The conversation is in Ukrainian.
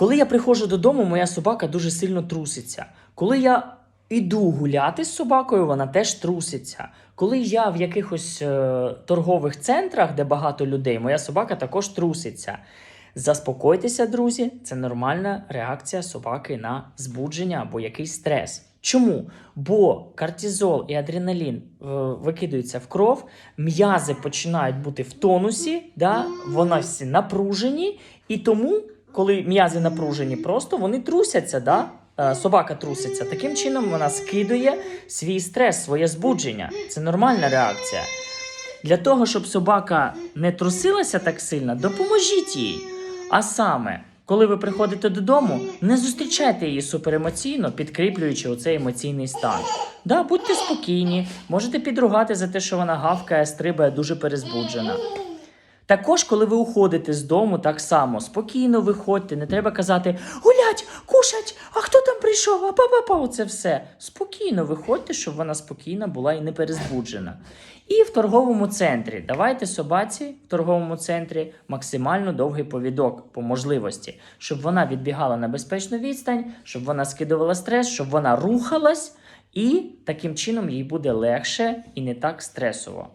Коли я приходжу додому, моя собака дуже сильно труситься. Коли я іду гуляти з собакою, вона теж труситься. Коли я в якихось е, торгових центрах, де багато людей, моя собака також труситься. Заспокойтеся, друзі, це нормальна реакція собаки на збудження або якийсь стрес. Чому? Бо кортизол і адреналін е, викидаються в кров, м'язи починають бути в тонусі, да? вони всі напружені, і тому, коли м'язи напружені, просто вони трусяться, да? Е, собака труситься. Таким чином вона скидує свій стрес, своє збудження. Це нормальна реакція. Для того, щоб собака не трусилася так сильно, допоможіть їй. А саме, коли ви приходите додому, не зустрічайте її суперемоційно, підкріплюючи оцей емоційний стан. Да, будьте спокійні, можете підругати за те, що вона гавкає, стрибає дуже перезбуджена. Також, коли ви уходите з дому, так само спокійно виходьте, не треба казати гулять, кушать, а хто там прийшов? А па-па-па, оце все. Спокійно виходьте, щоб вона спокійна була і не перезбуджена. І в торговому центрі давайте собаці в торговому центрі максимально довгий повідок по можливості, щоб вона відбігала на безпечну відстань, щоб вона скидувала стрес, щоб вона рухалась, і таким чином їй буде легше і не так стресово.